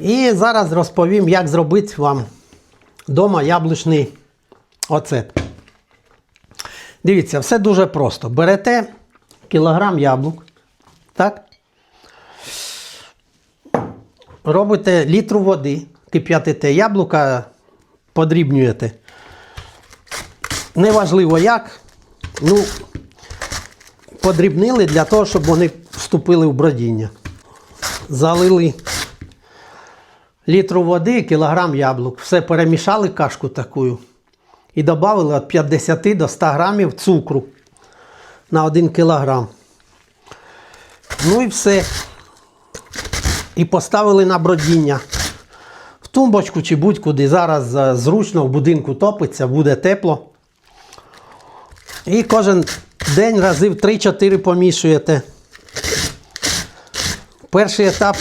І зараз розповім, як зробити вам вдома яблучний оцет. Дивіться, все дуже просто. Берете кілограм яблук, так? Робите літру води, кип'ятите яблука, подрібнюєте. Неважливо як. Ну, подрібнили для того, щоб вони вступили в бродіння. Залили літру води, кілограм яблук. Все перемішали кашку таку і додали від 50 до 100 грамів цукру на 1 кілограм. Ну і все. І поставили на бродіння. В тумбочку чи будь-куди. Зараз е, зручно в будинку топиться, буде тепло. І кожен день разів 3-4 помішуєте. Перший етап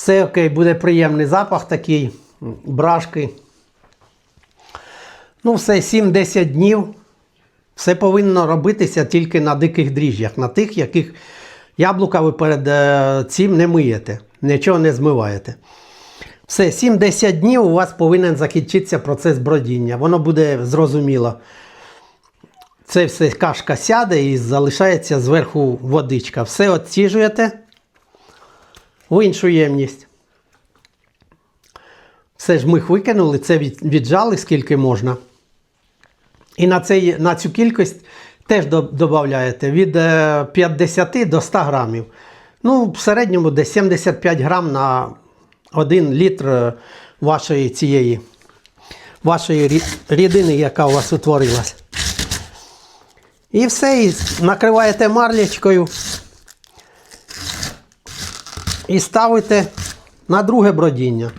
все окей, буде приємний запах такий, брашки. Ну, все, 7-10 днів. Все повинно робитися тільки на диких дріжджах, на тих, яких яблука ви перед е, цим не миєте, нічого не змиваєте. Все, 7-10 днів у вас повинен закінчитися процес бродіння. Воно буде зрозуміло. Це все кашка сяде і залишається зверху водичка. Все отсіжуєте в іншу ємність. Все ж ми їх викинули, це віджали скільки можна. І на, цей, на цю кількість теж додаєте від е, 50 до 100 грамів. Ну, в середньому десь 75 грам на 1 літр е, вашої цієї вашої рідини, яка у вас утворилась. І все, і накриваєте марлячкою і ставите на друге бродіння.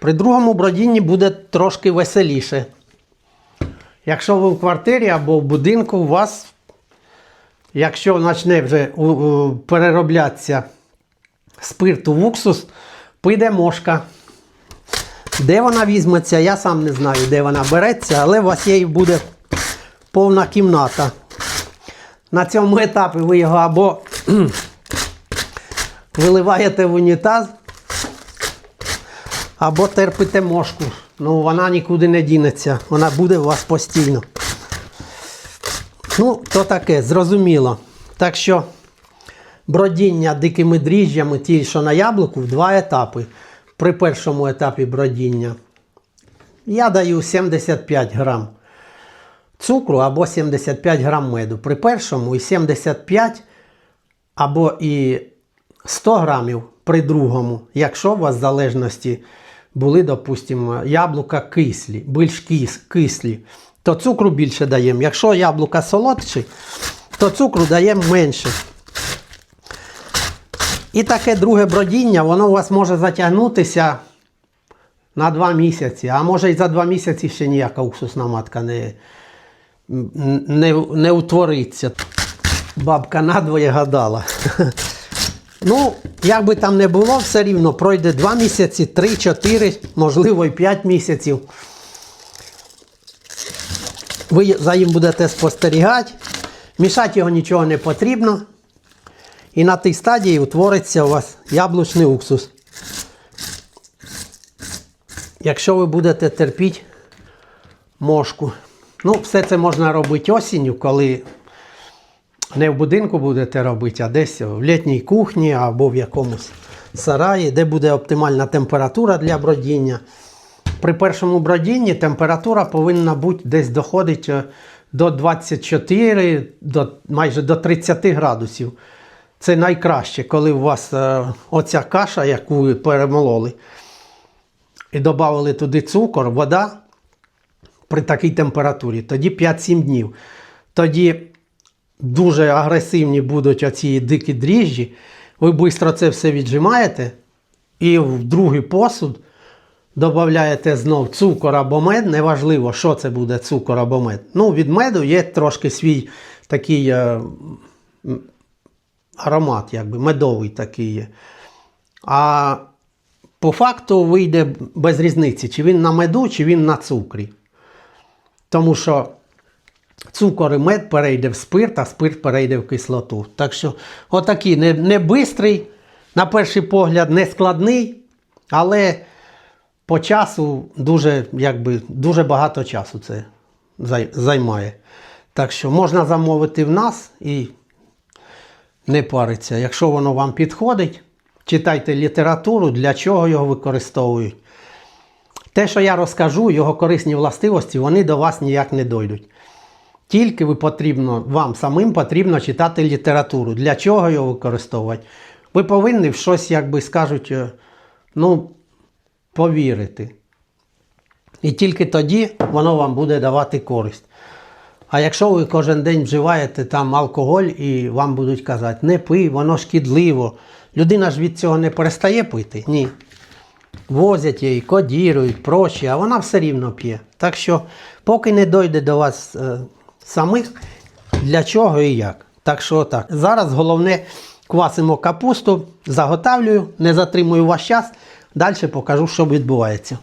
При другому бродінні буде трошки веселіше. Якщо ви в квартирі або в будинку, у вас, якщо почне вже перероблятися спирт у уксус, піде мошка. Де вона візьметься, я сам не знаю, де вона береться, але у вас її буде повна кімната. На цьому етапі ви його або виливаєте в унітаз, або терпите мошку. Ну, вона нікуди не дінеться, вона буде у вас постійно. Ну, то таке, зрозуміло. Так що бродіння дикими дріжджами, ті, що на яблуку, в два етапи. При першому етапі бродіння я даю 75 грам цукру або 75 грам меду. При першому і 75 або і 100 грамів при другому, якщо у вас в залежності були, допустимо, яблука кислі, більш кис- кислі, то цукру більше даємо. Якщо яблука солодші, то цукру даємо менше. І таке друге бродіння, воно у вас може затягнутися на 2 місяці, а може і за 2 місяці ще ніяка уксусна матка не, не, не утвориться. Бабка надвоє гадала. Ну, як би там не було, все рівно пройде 2 місяці, 3, 4, можливо, і 5 місяців. Ви за їм будете спостерігати. Мішати його нічого не потрібно. І на тій стадії утвориться у вас яблучний уксус. Якщо ви будете терпіти мошку. Ну, все це можна робити осінню, коли не в будинку будете робити, а десь в літній кухні або в якомусь сараї, де буде оптимальна температура для бродіння. При першому бродінні температура повинна бути десь доходить е, до 24, до, майже до 30 градусів. Це найкраще, коли у вас е, оця каша, яку ви перемололи, і додали туди цукор, вода при такій температурі, тоді 5-7 днів. Тоді дуже агресивні будуть оці дикі дріжджі. Ви швидко це все віджимаєте і в другий посуд додаєте знов цукор або мед. Неважливо, що це буде цукор або мед. Ну, від меду є трошки свій такий е, аромат, якби медовий такий є. А по факту вийде без різниці, чи він на меду, чи він на цукрі. Тому що цукор і мед перейде в спирт, а спирт перейде в кислоту. Так що, отакий не, не бистрий, на перший погляд, не складний, Але по часу дуже, якби, дуже багато часу це займає. Так що можна замовити в нас і не париться. Якщо воно вам підходить, читайте літературу, для чого його використовують. Те, що я розкажу, його корисні властивості, вони до вас ніяк не дойдуть. Тільки ви потрібно, вам самим потрібно читати літературу. Для чого його використовувати? Ви повинні в щось, як би скажуть, е, ну, повірити. І тільки тоді воно вам буде давати користь. А якщо ви кожен день вживаєте там алкоголь і вам будуть казати, не пий, воно шкідливо. Людина ж від цього не перестає пити? Ні. Возять її, кодірують, прочі, а вона все рівно п'є. Так що, поки не дойде до вас е, самих, для чого і як. Так що так. Зараз головне квасимо капусту, заготавлюю, не затримую ваш час. Далі покажу, що відбувається.